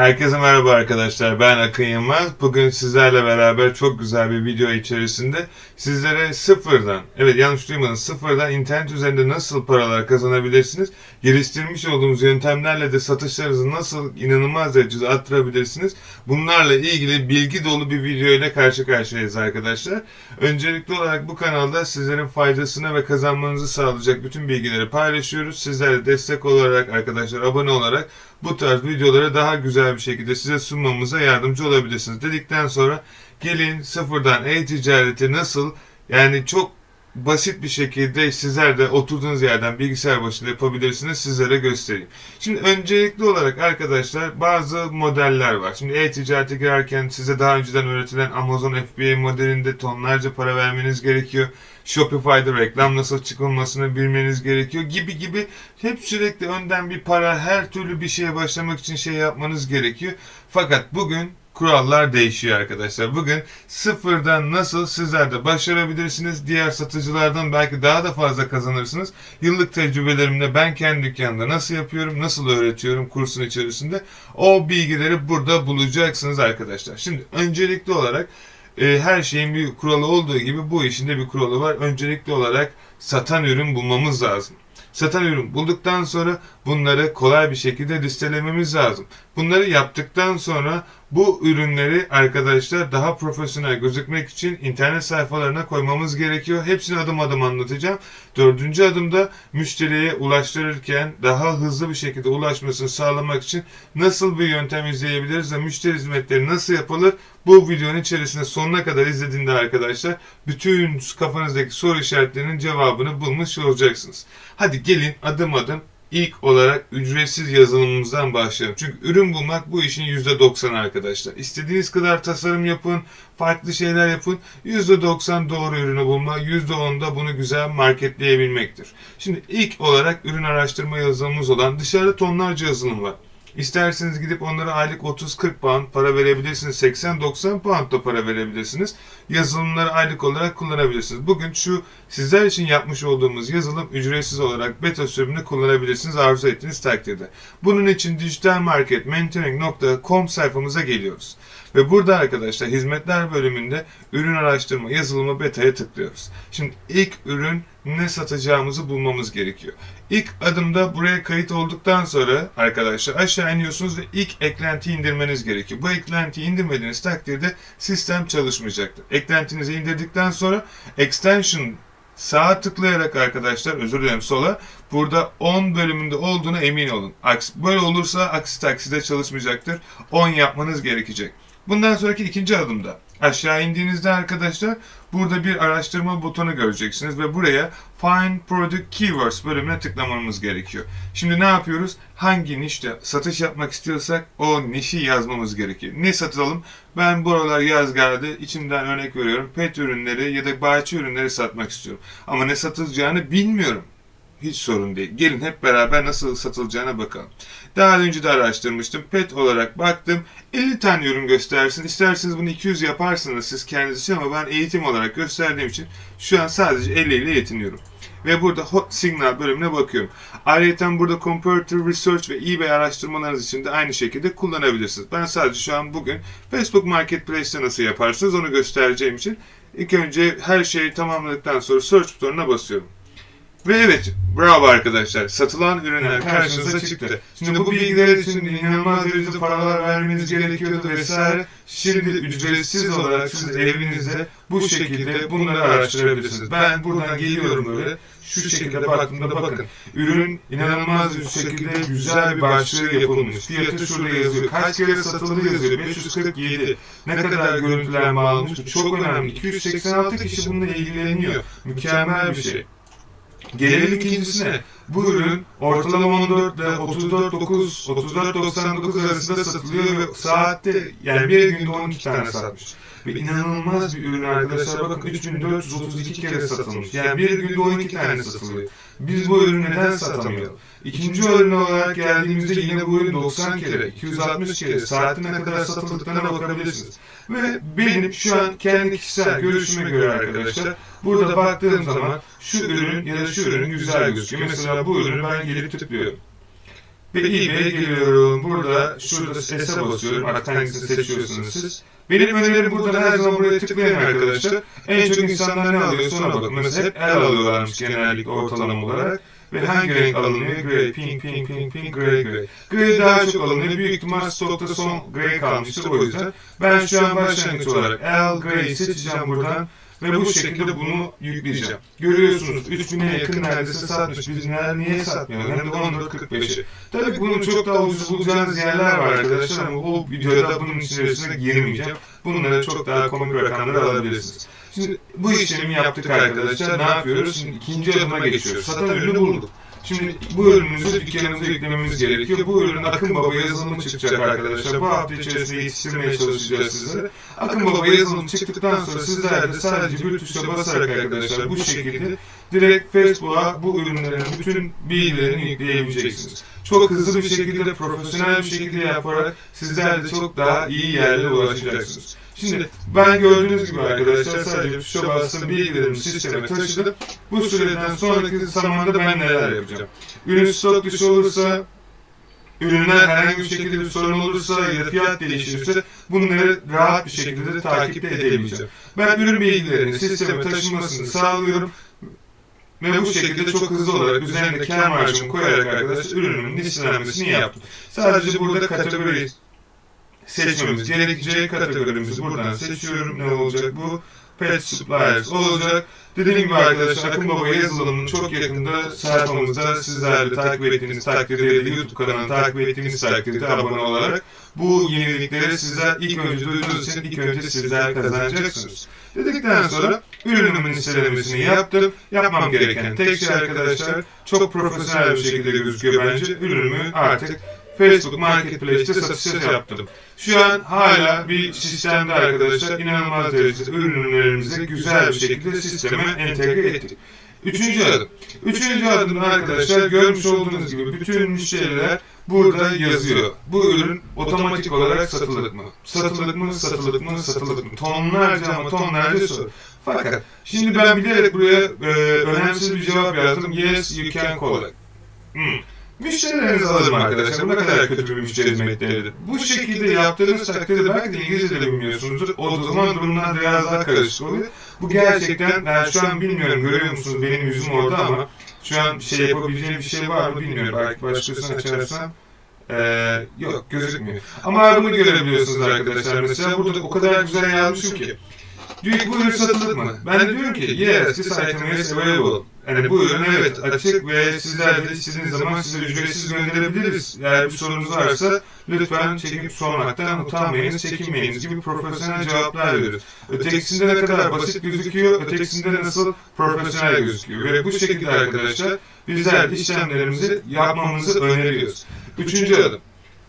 Herkese merhaba arkadaşlar. Ben Akın Yılmaz. Bugün sizlerle beraber çok güzel bir video içerisinde sizlere sıfırdan, evet yanlış duymadınız, sıfırdan internet üzerinde nasıl paralar kazanabilirsiniz, geliştirmiş olduğumuz yöntemlerle de satışlarınızı nasıl inanılmaz derecede arttırabilirsiniz. Bunlarla ilgili bilgi dolu bir video ile karşı karşıyayız arkadaşlar. Öncelikli olarak bu kanalda sizlerin faydasına ve kazanmanızı sağlayacak bütün bilgileri paylaşıyoruz. Sizler de destek olarak arkadaşlar abone olarak bu tarz videoları daha güzel bir şekilde size sunmamıza yardımcı olabilirsiniz. Dedikten sonra gelin sıfırdan e-ticareti nasıl yani çok basit bir şekilde sizler de oturduğunuz yerden bilgisayar başında yapabilirsiniz sizlere göstereyim. Şimdi öncelikli olarak arkadaşlar bazı modeller var. Şimdi e-ticarete girerken size daha önceden öğretilen Amazon FBA modelinde tonlarca para vermeniz gerekiyor. Shopify'da reklam nasıl çıkılmasını bilmeniz gerekiyor gibi gibi hep sürekli önden bir para her türlü bir şeye başlamak için şey yapmanız gerekiyor. Fakat bugün kurallar değişiyor arkadaşlar. Bugün sıfırdan nasıl sizler de başarabilirsiniz. Diğer satıcılardan belki daha da fazla kazanırsınız. Yıllık tecrübelerimde ben kendi dükkanımda nasıl yapıyorum, nasıl öğretiyorum kursun içerisinde. O bilgileri burada bulacaksınız arkadaşlar. Şimdi öncelikli olarak e, her şeyin bir kuralı olduğu gibi bu işin de bir kuralı var. Öncelikli olarak satan ürün bulmamız lazım. Satan ürün bulduktan sonra bunları kolay bir şekilde listelememiz lazım. Bunları yaptıktan sonra bu ürünleri arkadaşlar daha profesyonel gözükmek için internet sayfalarına koymamız gerekiyor. Hepsini adım adım anlatacağım. Dördüncü adımda müşteriye ulaştırırken daha hızlı bir şekilde ulaşmasını sağlamak için nasıl bir yöntem izleyebiliriz ve müşteri hizmetleri nasıl yapılır? Bu videonun içerisinde sonuna kadar izlediğinde arkadaşlar bütün kafanızdaki soru işaretlerinin cevabını bulmuş olacaksınız. Hadi gelin adım adım ilk olarak ücretsiz yazılımımızdan başlayalım. Çünkü ürün bulmak bu işin %90 arkadaşlar. İstediğiniz kadar tasarım yapın, farklı şeyler yapın. %90 doğru ürünü bulma, %10 da bunu güzel marketleyebilmektir. Şimdi ilk olarak ürün araştırma yazılımımız olan dışarıda tonlarca yazılım var. İsterseniz gidip onlara aylık 30-40 pound para verebilirsiniz. 80-90 pound da para verebilirsiniz. Yazılımları aylık olarak kullanabilirsiniz. Bugün şu sizler için yapmış olduğumuz yazılım ücretsiz olarak beta sürümünü kullanabilirsiniz arzu ettiğiniz takdirde. Bunun için dijitalmarketmentoring.com sayfamıza geliyoruz. Ve burada arkadaşlar hizmetler bölümünde ürün araştırma yazılımı beta'ya tıklıyoruz. Şimdi ilk ürün ne satacağımızı bulmamız gerekiyor. İlk adımda buraya kayıt olduktan sonra arkadaşlar aşağı iniyorsunuz ve ilk eklentiyi indirmeniz gerekiyor. Bu eklentiyi indirmediğiniz takdirde sistem çalışmayacaktır. Eklentinizi indirdikten sonra extension sağa tıklayarak arkadaşlar özür dilerim sola burada 10 bölümünde olduğuna emin olun. Aksi, böyle olursa aksi takside çalışmayacaktır. 10 yapmanız gerekecek. Bundan sonraki ikinci adımda aşağı indiğinizde arkadaşlar burada bir araştırma butonu göreceksiniz ve buraya Find Product Keywords bölümüne tıklamamız gerekiyor. Şimdi ne yapıyoruz? Hangi nişte satış yapmak istiyorsak o nişi yazmamız gerekiyor. Ne satalım? Ben bu aralar yaz geldi. İçimden örnek veriyorum. Pet ürünleri ya da bahçe ürünleri satmak istiyorum. Ama ne satılacağını bilmiyorum. Hiç sorun değil. Gelin hep beraber nasıl satılacağına bakalım. Daha önce de araştırmıştım. Pet olarak baktım. 50 tane ürün göstersin. İsterseniz bunu 200 yaparsınız siz kendiniz için ama ben eğitim olarak gösterdiğim için şu an sadece 50 ile yetiniyorum. Ve burada Hot Signal bölümüne bakıyorum. Ayrıca burada Comparative Research ve eBay araştırmalarınız için de aynı şekilde kullanabilirsiniz. Ben sadece şu an bugün Facebook Marketplace'te nasıl yaparsınız onu göstereceğim için ilk önce her şeyi tamamladıktan sonra Search butonuna basıyorum. Ve evet, bravo arkadaşlar. Satılan ürünler karşınıza çıktı. Şimdi bu bilgiler için inanılmaz derecede paralar vermeniz gerekiyordu vesaire. Şimdi ücretsiz olarak siz evinizde bu şekilde bunları araştırabilirsiniz. Ben buradan geliyorum böyle. Şu şekilde baktığımda bakın. Ürün inanılmaz bir şekilde güzel bir başlığı yapılmış. Fiyatı şurada yazıyor. Kaç kere satıldı yazıyor. 547. Ne kadar görüntülenme almış. Bu çok önemli. 286 kişi bununla ilgileniyor. Mükemmel bir şey. Gelelim ikincisine. Bu ürün ortalama 14 ile 34.9, 34.99 arasında satılıyor ve saatte yani bir günde 12 tane satmış. Ve inanılmaz bir ürün arkadaşlar. Bakın 3432 kere satılmış. Yani bir günde 12 tane satılıyor. Biz bu ürünü neden satamıyoruz? İkinci ürün olarak geldiğimizde yine bu ürün 90 kere, 260 kere, saatine ne kadar satıldıklarına bakabilirsiniz. Ve benim şu an kendi kişisel görüşüme göre arkadaşlar burada baktığım zaman şu ürün ya da şu ürün güzel gözüküyor. Mesela bu ürünü ben gelip tıklıyorum. Ve eBay'e geliyorum. Burada şurada S'e basıyorum. Artık hangisini seçiyorsunuz siz. Benim önerim burada her zaman buraya tıklayın arkadaşlar. En çok insanlar ne alıyor sonra bakın. Mesela hep el alıyorlarmış genellikle ortalama olarak. Ve hangi renk alınıyor? Grey, pink, pink, pink, pink, grey, grey. Grey daha çok alınıyor. Büyük ihtimal stokta son grey kalmıştır o yüzden. Ben şu an başlangıç olarak L Grey seçeceğim buradan. Ve bu şekilde bunu yükleyeceğim. Görüyorsunuz 3000'e yakın neredeyse satmış. Biz niye satmıyoruz? Hem de 14.45'i. Tabii bunun çok daha ucuz bulacağınız yerler var arkadaşlar ama bu videoda bunun içerisine girmeyeceğim. Bunlara çok daha komik rakamlar alabilirsiniz. Şimdi bu işlemi yaptık arkadaşlar. Ne yapıyoruz? Şimdi ikinci adıma geçiyoruz. Satan ürünü bulduk. Şimdi bu ürünümüzü dükkanımıza yüklememiz gerekiyor. Bu ürün Akın Baba yazılımı çıkacak arkadaşlar. Bu hafta içerisinde yetiştirmeye çalışacağız sizlere. Akın Baba yazılımı çıktıktan sonra sizler de sadece bir tuşa basarak arkadaşlar bu şekilde direkt Facebook'a bu ürünlerin bütün bilgilerini yükleyebileceksiniz. Çok hızlı bir şekilde, profesyonel bir şekilde yaparak sizler de çok daha iyi yerlere ulaşacaksınız. Şimdi ben gördüğünüz gibi arkadaşlar sadece tuşa bastım bilgilerimi sisteme taşıdım. Bu süreden sonraki zamanda ben neler yapacağım? Ürün stok dışı olursa, ürünler herhangi bir şekilde bir sorun olursa ya da fiyat değişirse bunları rahat bir şekilde de takipte edebileceğim. Ben ürün bilgilerini sisteme taşınmasını sağlıyorum. Ve bu şekilde çok hızlı olarak üzerinde kar marjımı koyarak arkadaşlar ürünümün listelenmesini yaptım. Sadece burada kategori seçmemiz gerekecek kategorimizi buradan seçiyorum. Ne olacak bu? Pet Suppliers olacak. Dediğim gibi arkadaşlar Akın Baba yazılımının çok yakında sayfamızda sizler de takip ettiğiniz takdirde da YouTube kanalını takip ettiğiniz takdirde abone olarak bu yenilikleri sizler ilk önce duyduğunuz için ilk önce sizler kazanacaksınız. Dedikten sonra ürünümün listelemesini yaptım. Yapmam gereken tek şey arkadaşlar çok profesyonel bir şekilde gözüküyor bence. Ürünümü artık Facebook Marketplace'te satışa yaptım. Şu an hala bir sistemde arkadaşlar inanılmaz derecede ürünlerimizi güzel bir şekilde sisteme entegre ettik. Üçüncü adım. Üçüncü adım arkadaşlar görmüş olduğunuz gibi bütün müşteriler burada yazıyor. Bu ürün otomatik olarak satılık mı? Satılık mı? Satılık mı? Satılık mı? Tonlarca ama tonlarca soru. Fakat şimdi ben bilerek buraya e, önemsiz bir cevap yazdım. Yes, you can collect. Hmm. Müşterilerinizi alırım arkadaşlar. Ne kadar kötü bir müşteri hizmetleridir. Bu şekilde yaptığınız takdirde belki de İngilizce de bilmiyorsunuzdur. O zaman durumlar biraz daha karışık oluyor. Bu gerçekten ben şu an bilmiyorum görüyor musunuz benim yüzüm orada ama şu an şey yapabileceğim bir şey var mı bilmiyorum. Belki başkasını açarsam ee, yok gözükmüyor. Ama bunu görebiliyorsunuz arkadaşlar. Mesela burada o kadar güzel yazmışım ki. Diyor ki bu ürün satılık mı? Ben de diyorum ki yes, this item is available. Yani bu ürün evet açık ve sizler de istediğiniz zaman size ücretsiz gönderebiliriz. Eğer bir sorunuz varsa lütfen çekip sormaktan utanmayınız, çekinmeyiniz gibi profesyonel cevaplar veriyoruz. Ötekisinde ne kadar basit gözüküyor, ötekisinde nasıl profesyonel gözüküyor. Ve bu şekilde arkadaşlar bizler de işlemlerimizi yapmamızı öneriyoruz. Üçüncü adım.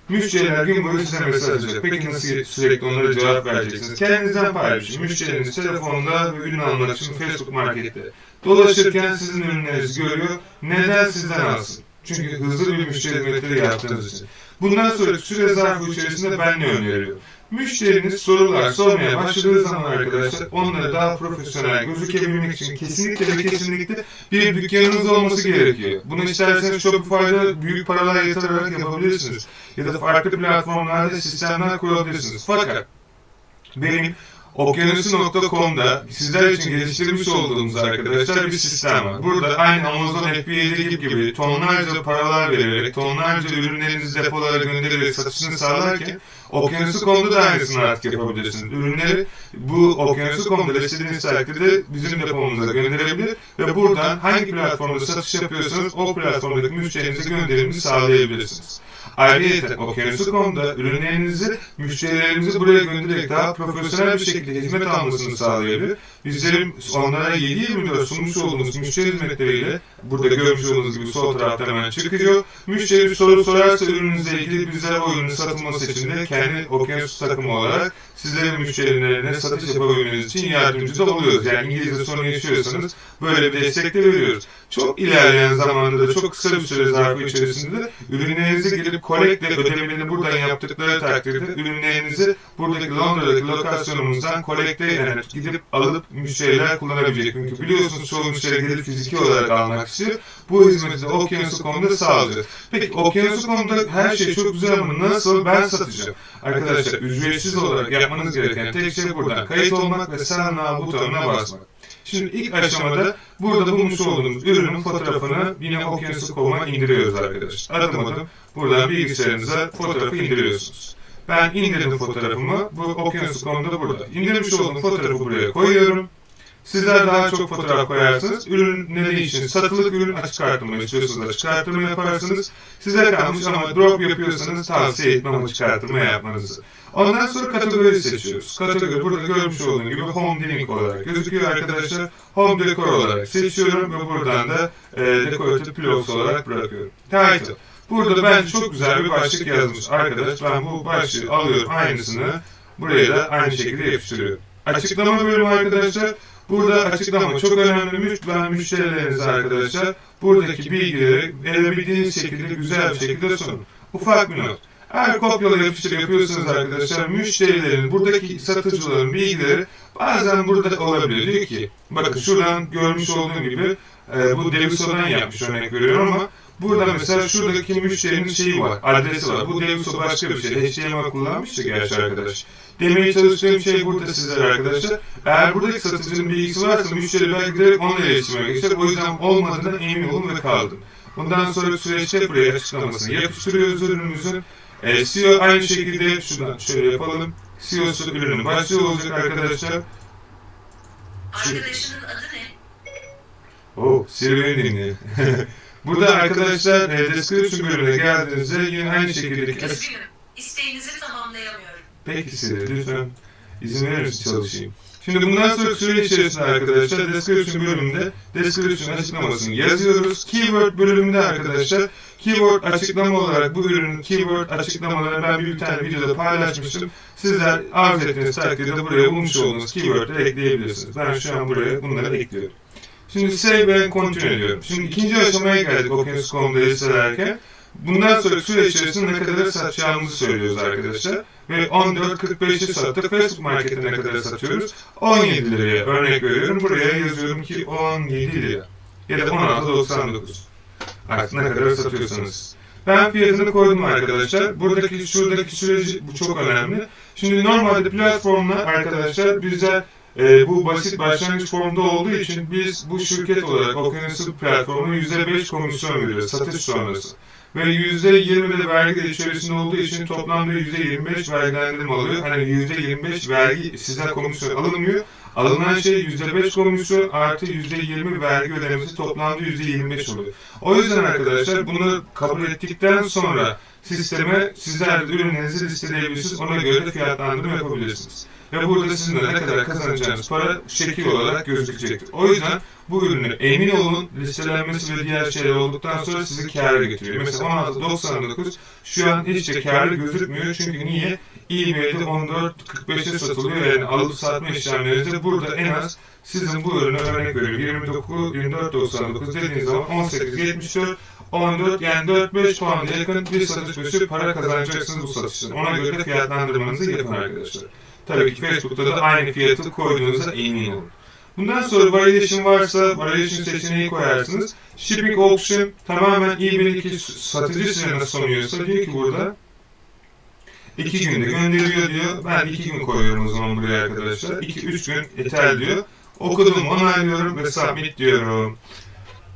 Müşteriler gün boyu size mesaj atacak. Peki nasıl sürekli onlara cevap vereceksiniz? Kendinizden paylaşın. Müşteriniz telefonda ve ürün almak için Facebook Market'te dolaşırken sizin ürünlerinizi görüyor. Neden sizden alsın? Çünkü hızlı bir müşteri hizmetleri yaptığınız için. Bundan sonra süre zarfı içerisinde ben ne öneriyorum? Müşteriniz sorular sormaya başladığı zaman arkadaşlar onları daha profesyonel gözükebilmek için kesinlikle ve kesinlikle bir dükkanınız olması gerekiyor. Bunu isterseniz Shopify'da büyük paralar yatırarak yapabilirsiniz. Ya da farklı platformlarda sistemler kurabilirsiniz. Fakat benim Okyanusu.com'da sizler için geliştirmiş olduğumuz arkadaşlar bir sistem var. Burada aynı Amazon FBA'deki gibi tonlarca paralar vererek, tonlarca ürünlerinizi depolara göndererek satışını sağlarken Okyanusu.com'da da aynısını artık yapabilirsiniz. Ürünleri bu Okyanusu.com'da istediğiniz takdirde bizim depomuza gönderebilir ve buradan hangi platformda satış yapıyorsanız o platformdaki müşterinize gönderimini sağlayabilirsiniz. Ayrıca Okyanusu.com'da ürünlerinizi müşterilerimizi buraya göndererek daha profesyonel bir şekilde hizmet almasını sağlayabilir. Bizlerin onlara 7-24 sunmuş olduğumuz müşteri hizmetleriyle burada görmüş olduğunuz gibi sol tarafta hemen çıkıyor. Müşteri bir soru sorarsa ürününüzle ilgili bizler o ürünün satılması için de kendi Okyanus takımı olarak sizlerin müşterilerine satış yapabilmeniz için yardımcı da oluyoruz. Yani İngilizce sorun yaşıyorsanız böyle bir destek de veriyoruz. çok ilerleyen zamanda da çok kısa bir süre zarfı içerisinde de ürünlerinizi gelip kolekte ödemelerini buradan yaptıkları takdirde ürünlerinizi buradaki Londra'daki lokasyonumuzdan kolekte yani gidip alıp müşteriler kullanabilecek. Çünkü biliyorsunuz çoğu müşteri gelip fiziki olarak almak istiyor. Bu hizmeti de Okyanus.com'da sağlayacağız. Peki Okyanus.com'da her şey çok güzel ama nasıl ben satacağım? Arkadaşlar ücretsiz olarak yapmanız gereken tek şey buradan kayıt olmak ve Now butonuna basmak. Şimdi ilk aşamada burada bulmuş olduğumuz ürünün fotoğrafını yine Okyanus.com'a indiriyoruz arkadaşlar. Adım adım buradan bilgisayarınıza fotoğrafı indiriyorsunuz. Ben indirdim fotoğrafımı. Bu Okyanus.com'da burada. İndirmiş olduğum fotoğrafı buraya koyuyorum. Sizler daha çok fotoğraf koyarsınız. Ürün ne için? Satılık ürün açık artırma istiyorsanız açık artırma yaparsınız. Size kalmış ama drop yapıyorsanız tavsiye etmem açık artırma yapmanızı. Ondan sonra kategori seçiyoruz. Kategori burada görmüş olduğunuz gibi Home Living olarak gözüküyor arkadaşlar. Home Decor olarak seçiyorum ve buradan da e, Decorative Pillows olarak bırakıyorum. Title. Burada bence çok güzel bir başlık yazmış arkadaş. Ben bu başlığı alıyorum aynısını buraya da aynı şekilde yapıştırıyorum. Açıklama bölümü arkadaşlar. Burada açıklama çok önemli. Müş, ben müşterilerinize arkadaşlar buradaki bilgileri elebildiğiniz şekilde güzel bir şekilde sunun. Ufak bir not. Eğer kopyala yapıştır yapıyorsanız arkadaşlar müşterilerin, buradaki satıcıların bilgileri bazen burada olabiliyor. Diyor ki bakın şuradan görmüş olduğum gibi e, bu Deviso'dan yapmış örnek veriyorum ama Burada mesela şuradaki müşterinin şeyi var, adresi var. Bu Deviso başka bir şey. HTML kullanmıştı gerçi arkadaş. Demeye çalıştığım şey burada sizler arkadaşlar. Eğer buradaki satıcının bilgisi varsa müşteri belki direkt onunla iletişime geçer. O yüzden olmadığına emin olun ve kaldım. Bundan sonra süreçte buraya açıklamasını yapıştırıyoruz ürünümüzün. E, CEO aynı şekilde şuradan şöyle yapalım. CEO'su ürünün başlığı olacak arkadaşlar. Arkadaşının adı ne? Oh, Siri dinliyor. Burada arkadaşlar e, description bölümüne geldiğinizde yine aynı şekilde Üzgünüm. İsteğinizi tamamlayamıyorum. Peki Siri lütfen izin verir misin çalışayım? Şimdi bundan sonra süre içerisinde arkadaşlar description bölümünde description açıklamasını yazıyoruz. Keyword bölümünde arkadaşlar keyword açıklama olarak bu ürünün keyword açıklamalarını ben bir tane videoda paylaşmıştım. Sizler arz ettiğiniz takdirde buraya bulmuş olduğunuz keywordleri ekleyebilirsiniz. Ben şu an buraya bunları ekliyorum. Şimdi save ve continue diyorum. Şimdi ikinci aşamaya geldik Okyanus.com'da listelerken. Bundan sonra süre içerisinde ne kadar satacağımızı söylüyoruz arkadaşlar. Ve 14.45'i sattık. Facebook Market'te ne kadar satıyoruz? 17 liraya örnek veriyorum. Buraya yazıyorum ki 17 lira. Ya da 16.99. Artık ne kadar satıyorsanız. Ben fiyatını koydum arkadaşlar. Buradaki şuradaki süreci bu çok önemli. Şimdi normalde platformlar arkadaşlar bizler e, bu basit başlangıç formda olduğu için biz bu şirket olarak Okyanus platformuna %5 komisyon veriyoruz satış sonrası. Ve %20 de vergi de içerisinde olduğu için toplamda %25 vergilendirme alıyor. Hani %25 vergi sizden komisyon alınmıyor. Alınan şey %5 komisyon artı %20 vergi ödemesi toplamda %25 oluyor. O yüzden arkadaşlar bunu kabul ettikten sonra sisteme sizler de ürünlerinizi listeleyebilirsiniz. Ona göre de fiyatlandırma yapabilirsiniz. Ve burada sizin de ne kadar kazanacağınız para şekil olarak gözükecektir. O yüzden bu ürünü emin olun listelenmesi ve diğer şeyler olduktan sonra sizi kâra getiriyor. Mesela 16.99 şu an hiç kârlı gözükmüyor çünkü niye? eBay'de 14.45'e satılıyor yani alıp satma işlemlerinizde burada en az sizin bu ürünü örnek veriyorum 29 24.99 dediğiniz zaman 18.74 14 yani 4-5 puan yakın bir satış başı para kazanacaksınız bu satıştan. Ona göre de fiyatlandırmanızı yapın arkadaşlar. Tabii ki Facebook'ta da aynı fiyatı koyduğunuzda emin olun. Bundan sonra variation varsa variation seçeneği koyarsınız. Shipping option tamamen eBay'deki satıcı size nasıl sunuyorsa diyor ki burada iki günde gönderiyor diyor. Ben iki gün koyuyorum o zaman buraya arkadaşlar. 2-3 gün yeter diyor. Okudum, onaylıyorum ve submit diyorum.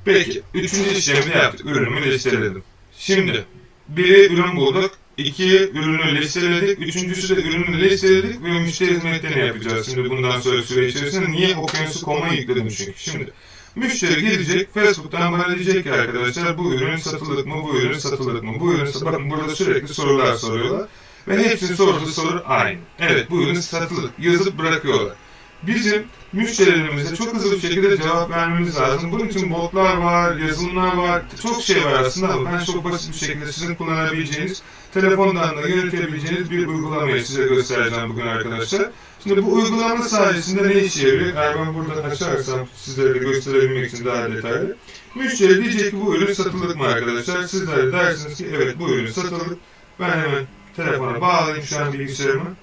Peki, üçüncü işlemi yaptık. Ürünümü listeledim. Şimdi, biri ürün bulduk. İki ürünü listeledik. Üçüncüsü de ürünü listeledik ve müşteri hizmetlerini yapacağız. Şimdi bundan sonra süre içerisinde niye Okyanus'u.com'a yükledim çünkü. Şimdi müşteri gelecek Facebook'tan bana diyecek ki arkadaşlar bu ürün satılık mı, bu ürün satılık mı, bu ürün satılık Bakın burada sürekli sorular soruyorlar. Ve hepsinin sorduğu soru aynı. Evet bu ürün satılık. Yazıp bırakıyorlar. Bizim müşterilerimize çok hızlı bir şekilde cevap vermemiz lazım. Bunun için botlar var, yazılımlar var, çok şey var aslında ama ben çok basit bir şekilde sizin kullanabileceğiniz telefondan da yönetebileceğiniz bir uygulamayı size göstereceğim bugün arkadaşlar. Şimdi bu uygulama sayesinde ne işe yarıyor? Eğer ben buradan açarsam sizlere de gösterebilmek için daha detaylı. Müşteri diyecek ki bu ürün satılık mı arkadaşlar? Sizler de dersiniz ki evet bu ürün satılık. Ben hemen telefona bağlayayım şu an bilgisayarımı.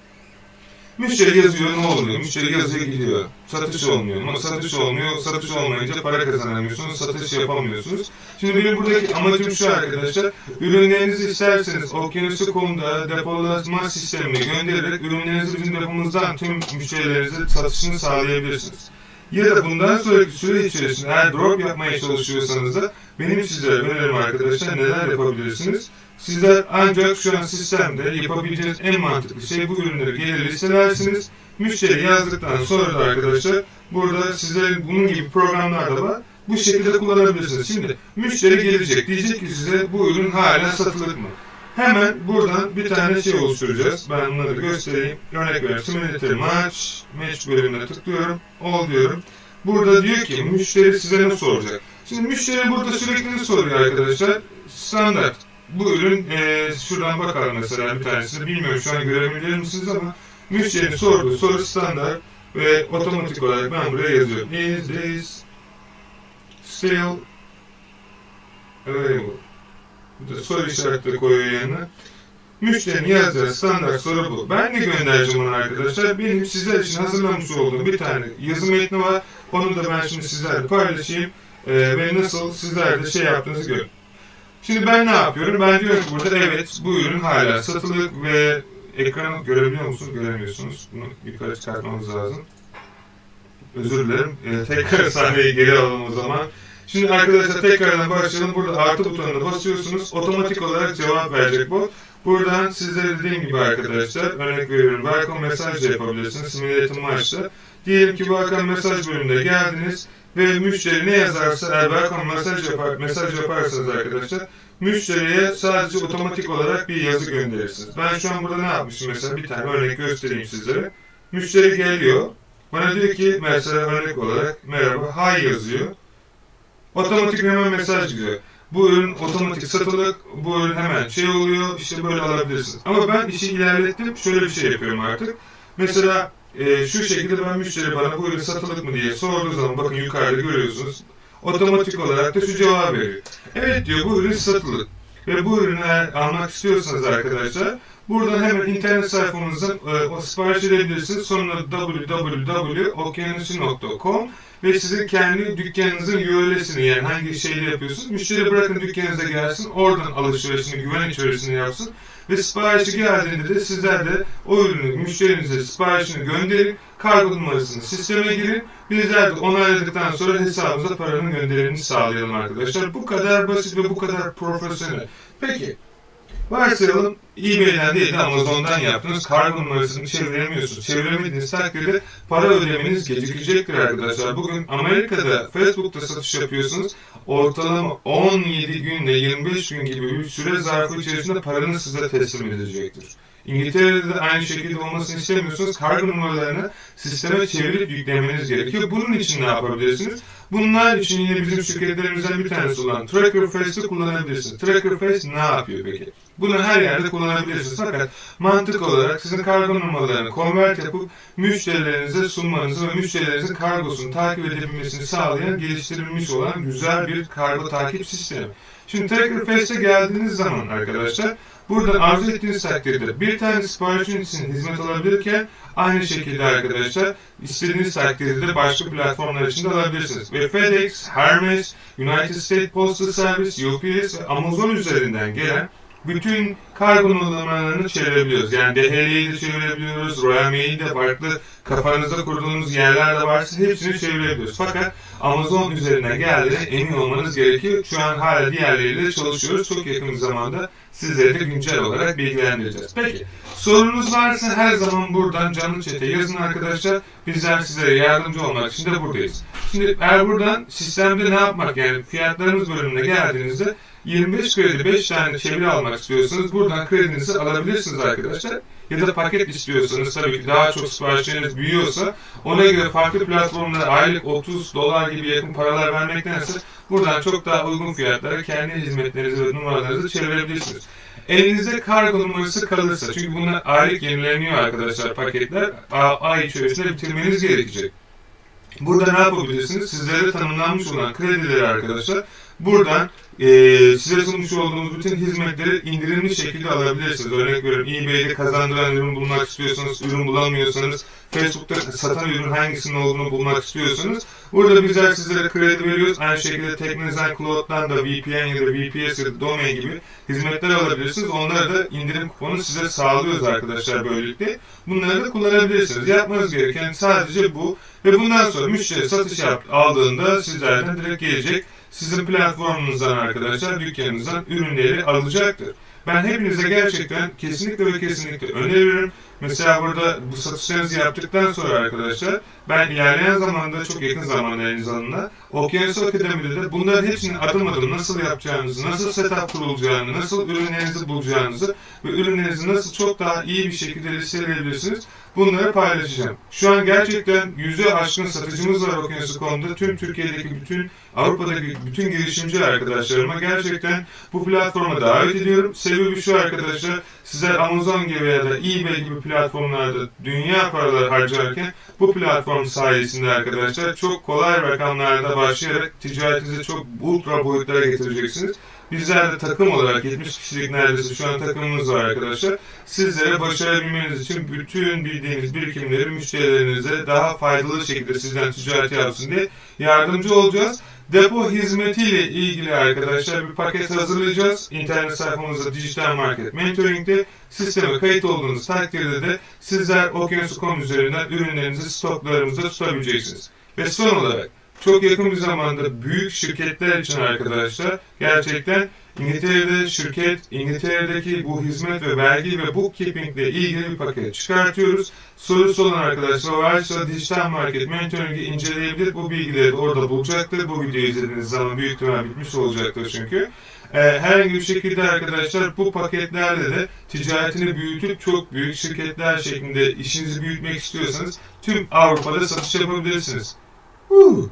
Müşteri yazıyor ne oluyor? Müşteri yazıyor gidiyor. Satış olmuyor. Ama satış olmuyor. Satış olmayınca para kazanamıyorsunuz. Satış yapamıyorsunuz. Şimdi benim buradaki amacım şu arkadaşlar. Ürünlerinizi isterseniz Okyanusu.com'da depolama sistemine göndererek ürünlerinizi bizim depomuzdan tüm müşterilerinize satışını sağlayabilirsiniz. Ya da bundan sonraki süre içerisinde eğer drop yapmaya çalışıyorsanız da benim sizlere önerim arkadaşlar neler yapabilirsiniz. Sizler ancak şu an sistemde yapabileceğiniz en mantıklı şey bu ürünleri gelir listelersiniz. Müşteri yazdıktan sonra da arkadaşlar burada sizlerin bunun gibi programlar da var. Bu şekilde kullanabilirsiniz. Şimdi müşteri gelecek diyecek ki size bu ürün hala satılık mı? Hemen buradan bir tane şey oluşturacağız. Ben bunları göstereyim. Örnek veriyorum. Simulator Match. Match bölümüne tıklıyorum. All diyorum. Burada diyor ki müşteri size ne soracak? Şimdi müşteri burada sürekli ne soruyor arkadaşlar? Standart. Bu ürün e, şuradan bakalım mesela bir tanesini. Bilmiyorum şu an görebilir misiniz ama müşterinin sorduğu soru standart ve otomatik olarak ben buraya yazıyorum. Is this still available? Bu da soru işaretleri koyuyor yanına. Müşterinin yazdığı standart soru bu. Ben de göndereceğim onu arkadaşlar. Benim sizler için hazırlamış olduğum bir tane yazı metni var. Onu da ben şimdi sizlerle paylaşayım. Ee, ve nasıl sizler de şey yaptığınızı görün. Şimdi ben ne yapıyorum? Ben diyorum ki burada evet bu ürün hala satılık ve ekranı görebiliyor musunuz? Göremiyorsunuz. Bunu yukarı çıkartmamız lazım. Özür dilerim. Ee, tekrar sahneyi geri alalım o zaman. Şimdi arkadaşlar tekrardan başlayalım. Burada artı butonuna basıyorsunuz. Otomatik olarak cevap verecek bu. Buradan sizlere dediğim gibi arkadaşlar örnek veriyorum. Welcome mesaj da yapabilirsiniz. Simulator Match'ta. Diyelim ki Welcome mesaj bölümünde geldiniz ve müşteri ne yazarsa eğer welcome mesaj yapar, mesaj yaparsanız arkadaşlar müşteriye sadece otomatik olarak bir yazı gönderirsiniz. Ben şu an burada ne yapmışım mesela bir tane örnek göstereyim sizlere. Müşteri geliyor. Bana diyor ki mesela örnek olarak merhaba hi yazıyor. Otomatik hemen mesaj gidiyor. Bu ürün otomatik satılık, bu ürün hemen şey oluyor, işte böyle alabilirsiniz. Ama ben işi ilerlettim, şöyle bir şey yapıyorum artık. Mesela e, şu şekilde ben müşteri bana bu ürün satılık mı diye sorduğu zaman bakın yukarıda görüyorsunuz. Otomatik olarak da şu cevabı veriyor. Evet diyor bu ürün satılık. Ve bu ürünü almak istiyorsanız arkadaşlar buradan hemen internet sayfamızdan e, o sipariş edebilirsiniz. Sonra www.okyanusu.com ve sizin kendi dükkanınızın URL'sini yani hangi şeyle yapıyorsunuz. Müşteri bırakın dükkanınıza gelsin, oradan alışverişini güven içerisinde yapsın. Ve siparişi geldiğinde de sizler de o ürünü müşterinize siparişini gönderin, kargo numarasını sisteme girin. Bizler de onayladıktan sonra hesabınıza paranın gönderimini sağlayalım arkadaşlar. Bu kadar basit ve bu kadar profesyonel. Peki, Varsayalım eBay'den değil de Amazon'dan yaptınız. Kargo numarasını çeviremiyorsunuz. Çeviremediğiniz takdirde para ödemeniz gecikecektir arkadaşlar. Bugün Amerika'da Facebook'ta satış yapıyorsunuz. Ortalama 17 günle 25 gün gibi bir süre zarfı içerisinde paranız size teslim edilecektir. İngiltere'de de aynı şekilde olmasını istemiyorsanız kargo numaralarını sisteme çevirip yüklemeniz gerekiyor. Bunun için ne yapabilirsiniz? Bunlar için yine bizim şirketlerimizden bir tanesi olan Tracker Face'i kullanabilirsiniz. Tracker Face ne yapıyor peki? Bunu her yerde kullanabilirsiniz fakat mantık olarak sizin kargo numaralarını convert yapıp müşterilerinize sunmanızı ve müşterilerinizin kargosunu takip edebilmesini sağlayan geliştirilmiş olan güzel bir kargo takip sistemi. Şimdi Tracker Face'e geldiğiniz zaman arkadaşlar Buradan arzu ettiğiniz takdirde bir tane siparişin için hizmet alabilirken aynı şekilde arkadaşlar istediğiniz takdirde de başka platformlar için de alabilirsiniz. Ve FedEx, Hermes, United States Postal Service, UPS ve Amazon üzerinden gelen bütün kargo numaralarını çevirebiliyoruz. Yani DHL'yi de çevirebiliyoruz, Royal Mail'i de farklı kafanızda kurduğunuz yerler de varsa hepsini çevirebiliyoruz. Fakat Amazon üzerinden geldiğine emin olmanız gerekiyor. Şu an hala diğerleriyle çalışıyoruz. Çok yakın bir zamanda sizleri de güncel olarak bilgilendireceğiz. Peki sorunuz varsa her zaman buradan canlı chat'e yazın arkadaşlar. Bizler sizlere yardımcı olmak için de buradayız. Şimdi eğer buradan sistemde ne yapmak yani fiyatlarımız bölümüne geldiğinizde 25 kredi 5 tane çeviri almak istiyorsanız buradan kredinizi alabilirsiniz arkadaşlar. Ya da paket istiyorsanız tabii ki daha çok siparişleriniz büyüyorsa ona göre farklı platformlara aylık 30 dolar gibi yakın paralar vermektense buradan çok daha uygun fiyatlara kendi hizmetlerinizi ve numaralarınızı çevirebilirsiniz. Elinizde kargo numarası kalırsa, çünkü bunlar aylık yenileniyor arkadaşlar paketler, ay içerisinde bitirmeniz gerekecek. Burada ne yapabilirsiniz? Sizlere tanımlanmış olan kredileri arkadaşlar buradan eee size sunmuş olduğumuz bütün hizmetleri indirimli şekilde alabilirsiniz. Örnek veriyorum eBay'de kazandıran ürün bulmak istiyorsanız, ürün bulamıyorsanız, Facebook'ta satan ürün hangisinin olduğunu bulmak istiyorsanız burada bizler sizlere kredi veriyoruz. Aynı şekilde Teknozen Cloud'dan da VPN ya da VPS ya da Domain gibi hizmetler alabilirsiniz. Onlara da indirim kuponu size sağlıyoruz arkadaşlar böylelikle. Bunları da kullanabilirsiniz. Yapmanız gereken sadece bu. Ve bundan sonra müşteri satış aldığında sizlerden direkt gelecek. Sizin platformunuzdan arkadaşlar, dükkanınızdan ürünleri alacaktır. Ben hepinize gerçekten kesinlikle ve kesinlikle öneririm. Mesela burada bu satışlarınızı yaptıktan sonra arkadaşlar ben ilerleyen zamanda çok yakın zamanda en azından Okyanus Akademi'de de bunların hepsini adım adım nasıl yapacağınızı, nasıl setup kurulacağını, nasıl ürünlerinizi bulacağınızı ve ürünlerinizi nasıl çok daha iyi bir şekilde listeleyebilirsiniz bunları paylaşacağım. Şu an gerçekten yüze aşkın satıcımız var Okyanus.com'da. Tüm Türkiye'deki bütün Avrupa'daki bütün girişimci arkadaşlarıma gerçekten bu platforma davet ediyorum. Sebebi şu arkadaşlar, sizler Amazon gibi ya da eBay gibi platformlarda dünya paraları harcarken bu platform sayesinde arkadaşlar çok kolay rakamlarda başlayarak ticaretinizi çok ultra boyutlara getireceksiniz. Bizler de takım olarak 70 kişilik neredeyse şu an takımımız var arkadaşlar. Sizlere başarabilmeniz için bütün bildiğiniz birikimleri müşterilerinize daha faydalı şekilde sizden ticaret yapsın diye yardımcı olacağız. Depo hizmetiyle ilgili arkadaşlar bir paket hazırlayacağız. İnternet sayfamızda Dijital Market Mentoring'de sisteme kayıt olduğunuz takdirde de sizler Okyanus.com üzerinden ürünlerinizi stoklarımızda tutabileceksiniz. Ve son olarak çok yakın bir zamanda büyük şirketler için arkadaşlar gerçekten İngiltere'de şirket, İngiltere'deki bu hizmet ve vergi ve bookkeeping ile ilgili bir paket çıkartıyoruz. Sorusu olan arkadaşlar varsa dijital market mentoring'i inceleyebilir. Bu bilgileri orada bulacaktır. Bu videoyu izlediğiniz zaman büyük ihtimal bitmiş olacaktır çünkü. Ee, herhangi bir şekilde arkadaşlar bu paketlerle de ticaretini büyütüp çok büyük şirketler şeklinde işinizi büyütmek istiyorsanız tüm Avrupa'da satış yapabilirsiniz. Huu.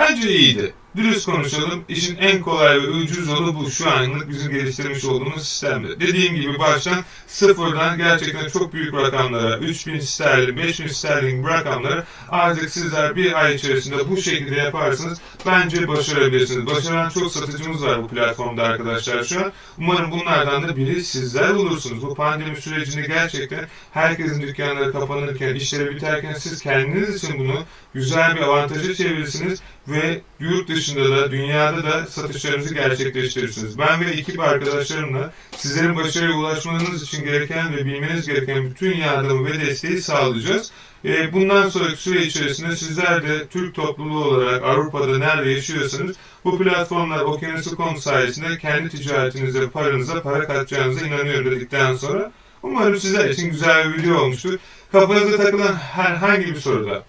Bence iyiydi. Dürüst konuşalım. İşin en kolay ve ucuz yolu bu şu anlık bizim geliştirmiş olduğumuz sistemde. Dediğim gibi baştan sıfırdan gerçekten çok büyük rakamlara, 3000 sterlin, 5000 sterlin bu rakamları artık sizler bir ay içerisinde bu şekilde yaparsanız bence başarabilirsiniz. Başaran çok satıcımız var bu platformda arkadaşlar şu an. Umarım bunlardan da biri sizler olursunuz. Bu pandemi sürecinde gerçekten herkesin dükkanları kapanırken, işleri biterken siz kendiniz için bunu güzel bir avantaja çevirirsiniz ve yurt dışında da dünyada da satışlarınızı gerçekleştirirsiniz. Ben ve ekip arkadaşlarımla sizlerin başarıya ulaşmanız için gereken ve bilmeniz gereken bütün yardımı ve desteği sağlayacağız. E, Bundan sonraki süre içerisinde sizler de Türk topluluğu olarak Avrupa'da nerede yaşıyorsanız bu platformlar Okyanus.com sayesinde kendi ticaretinize, paranıza para katacağınıza inanıyorum dedikten sonra umarım sizler için güzel bir video olmuştur. Kafanıza takılan herhangi bir soruda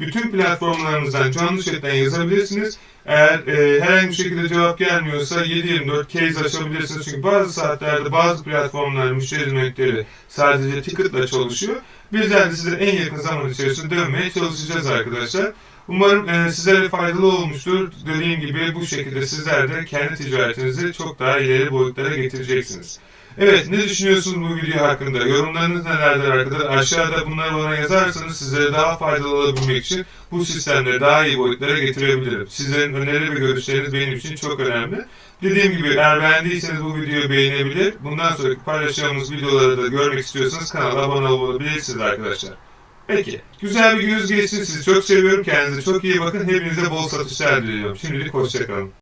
bütün platformlarımızdan canlı chatten yazabilirsiniz. Eğer e, herhangi bir şekilde cevap gelmiyorsa 7-24 case açabilirsiniz. Çünkü bazı saatlerde bazı platformlar müşteri hizmetleri sadece ticket'la çalışıyor. Bizler de size en yakın zaman içerisinde dönmeye çalışacağız arkadaşlar. Umarım e, sizlere faydalı olmuştur. Dediğim gibi bu şekilde sizler de kendi ticaretinizi çok daha ileri boyutlara getireceksiniz. Evet, ne düşünüyorsunuz bu video hakkında? Yorumlarınız nelerdir arkadaşlar? Aşağıda bunları bana yazarsanız sizlere daha faydalı olabilmek için bu sistemleri daha iyi boyutlara getirebilirim. Sizlerin öneri ve görüşleriniz benim için çok önemli. Dediğim gibi eğer beğendiyseniz bu videoyu beğenebilir. Bundan sonraki paylaşacağımız videoları da görmek istiyorsanız kanala abone olabilirsiniz arkadaşlar. Peki, güzel bir gününüz geçsin. Sizi çok seviyorum. Kendinize çok iyi bakın. Hepinize bol satışlar diliyorum. Şimdilik hoşçakalın.